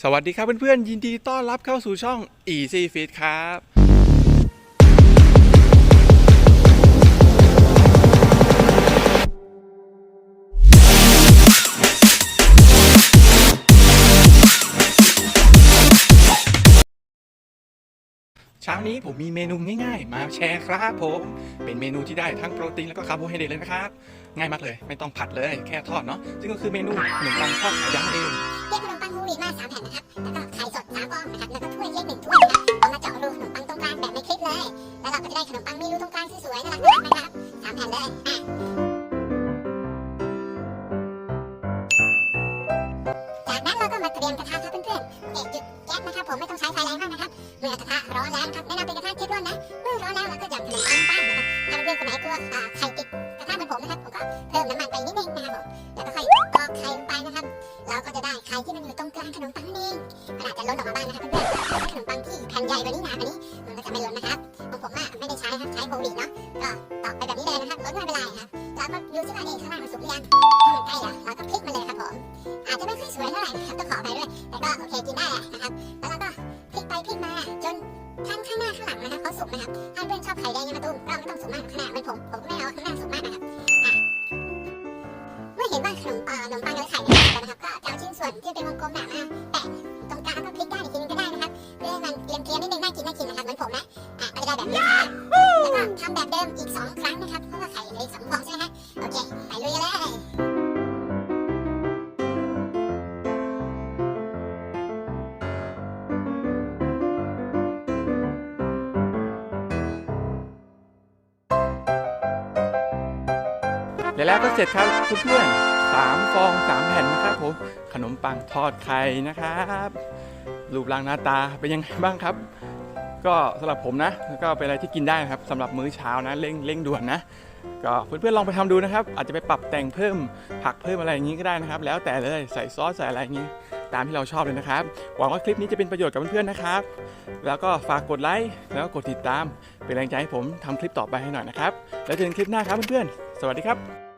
สวัสดีครับเพื่อนๆ ยินดีต้อนรับเข้าสู่ช่อง Easy Fit ครับ เช้านี้ผมมีเมนูง่ายๆ มาแชร์ครับผม เป็นเมนูที่ได้ทั้งโปรตีนแล้วก็คาร์โบไฮเดรตเลยนะครับ ง่ายมากเลย ไม่ต้องผัดเลย แค่ทอดเนาะซึ่งก็คือเมนูขนมปังทอดไข่ดาวนั่นเองเรียกขนมปังฮูวีมาสามแผ่นนะครับ แล้วก็ไข่สดสามฟองนะครับ แล้วก็ถ้วยเล็กหนึ่งถ้วยนะครับเอามาเจาะรูขนมปังตรงกลางแบบในคลิปเลย แล้วเราก็จะได้ขนมปังมีรูตรงกลางสวยๆน่ารักๆนะครับสามแผ่นเลยอะจากนั้นเราก็มาเตรียมกระทะ นะครับผมไม่ต้องใช้ไฟแรงมากนะครับเมื่อกระทะร้อนแล้วนะครับแนะนำเป็นกระทะเทฟลอนนะเมื่อร้อนแล้วเราก็หย่อนขนมปังลงไปนะครับถ้าเพื่อนคนไหนกลัวอ่าไข่ติดกระทะเหมือนผมนะครับผมก็เพิ่มน้ำมันไปนิดนึงนะครับผมแล้วก็ค่อยกรอกไข่ลงไปนะครับเราก็จะได้ไข่ที่มันอยู่ตรงกลางขนมปังนั่นเองมันอาจจะล้นออกมาบ้างนะครับเพื่อนๆถ้าขนมปังที่แผ่นใหญ่กว่านี้หนากว่านี้มันก็จะไม่ล้นนะครับของผมอะไม่ได้ใช้ครับใช้โฮลวีเนาะก็ตอกไปแบบนี้เลยนะครับล้นไม่เป็นไรครับแล้วก็ดูซิว่าเองข้างล่างมันสุกหรือยังถ้ามันใกล้แล้วเราก็พลิกมาเลยครับผมอาจจะไม่ค่อยสวยเท่าไหร่นะครับต้องขออภัยด้วยแต่ก็โอเคกินได้แหละนะครับ นะครับเขาสุกนะครับ ถ้าเพื่อนชอบไข่แดงยังมาตุ้มก็ไม่ต้องสุกมากขนางหน้าเป็นผมผมก็ไม่เอาข้างหน้าสุกมากนะครับเมื่อเห็นว่าขนมปัง และแล้วก็เสร็จครับเพื่อนๆสามฟองสามแผ่นนะครับผมขนมปังทอดไข่นะครับ รูปร่างหน้าตาเป็นยังไงบ้างครับ ก็สำหรับผมนะก็เป็นอะไรที่กินได้นะครับสำหรับมื้อเช้านะเร่งเร่งด่วนนะก็เพื่อนๆลองไปทำดูนะครับ อาจจะไปปรับแต่งเพิ่มผักเพิ่มอะไรอย่างนี้ก็ได้นะครับ แล้วแต่เลยใส่ซอสใส่อะไรอย่างนี้ ตามที่เราชอบเลยนะครับ หวังว่าคลิปนี้จะเป็นประโยชน์กับเพื่อนๆนะครับ แล้วก็ฝากกดไลค์แล้วก็กดติดตาม เป็นแรงใจให้ผมทำคลิปต่อไปให้หน่อยนะครับ แล้วเจอกันคลิปหน้าครับเพื่อนๆสวัสดีครับ